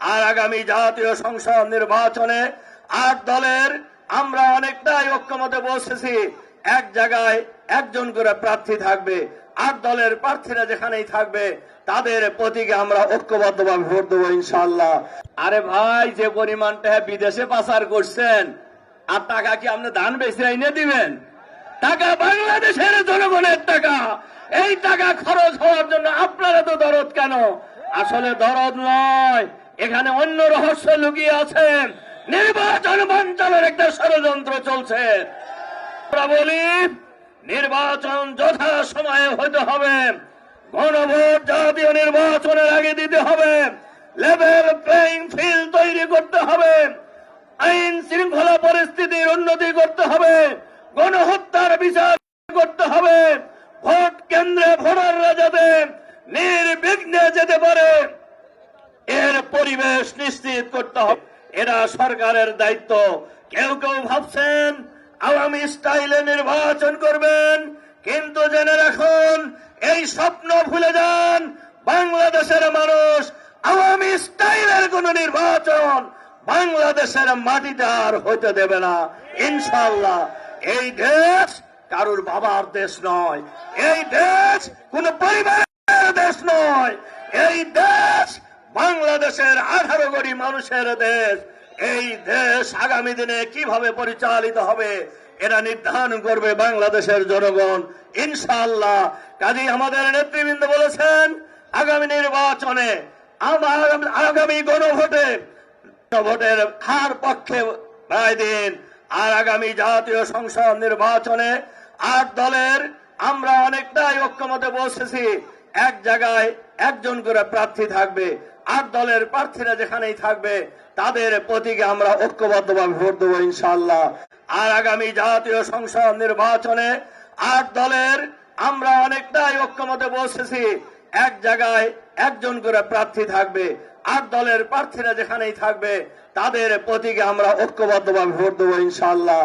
আর আগামী জাতীয় সংসদ নির্বাচনে আট দলের আমরা অনেকটাই ঐক্যমতে বসেছি। এক জায়গায় একজন করে প্রার্থী থাকবে। আট দলের প্রার্থীরা যেখানেই থাকবে, তাদের প্রতীকে আমরা ঐক্যবদ্ধভাবে ভোট দেবো ইনশাল্লাহ আরে ভাই, যে পরিমাণটা বিদেশে পাচার করছেন, আর টাকা কি আপনি দান বেশি এনে দিবেন? টাকা বাংলাদেশের জনগণের টাকা। এই টাকা খরচ হওয়ার জন্য আপনারা তো দরদ কেন? আসলে দরদ নয়। এখানে অন্য রহস্য লুকিয়ে আছে। নির্বাচন বাঞ্চালের একটা ষড়যন্ত্র চলছে। বলি, নির্বাচন যথা সময়ে হতে হবে। গণভোট জাতীয় নির্বাচনের আগে দিতে হবে। লেভেল প্লেইং ফিল্ড তৈরি করতে হবে। আইন শৃঙ্খলা পরিস্থিতির উন্নতি করতে হবে। গণহত্যার বিচার করতে হবে। ভোট কেন্দ্রে ভোটাররা যাতে নির্বিঘ্নে যেতে পারে। পরিবেশ নিশ্চিত করতে হবে। এরা সরকারের দায়িত্ব। কেউ কেউ ভাবছেন, আওয়ামী স্টাইলে নির্বাচন করবেন। কিন্তু জেনে রাখুন, এই স্বপ্ন ভুলে যান। বাংলাদেশের মানুষ আওয়ামী স্টাইলের কোন নির্বাচন বাংলাদেশের মাটিতে আর হতে দেবে না। ইনশাল্লাহ এই দেশ কারুর বাবার দেশ নয়। এই দেশ কোন পরিবারের দেশ নয়। এই দেশ বাংলাদেশের আঠারো কোটি মানুষের দেশ, এই দেশ আগামী দিনে কীভাবে পরিচালিত হবে এরা নির্ধারণ করবে বাংলাদেশের জনগণ। ইনশাআল্লাহ, কাজী আমাদের নেতৃবৃন্দ বলেছেন, আগামী নির্বাচনে আগামী গণভোটে ভোটের হার পক্ষে রায় দিন। আর আগামী জাতীয় সংসদ নির্বাচনে আট দলের, আমরা অনেকটাই ঐক্যমতে বসেছি। এক জায়গায় একজন করে প্রার্থী থাকবে। আট দলের প্রার্থীরা যেখানেই থাকবে, তাদের প্রতীকে আমরা ঐক্যবদ্ধভাবে ভোট দেবো ইনশাল্লাহ আর আগামী জাতীয় সংসদ নির্বাচনে আট দলের আমরা অনেকটাই ঐক্যমতে বসেছি। এক জায়গায় একজন করে প্রার্থী থাকবে আট দলের প্রার্থীরা যেখানেই থাকবে, তাদের প্রতীকে আমরা ঐক্যবদ্ধভাবে ভোট দেবো ইনশাল্লাহ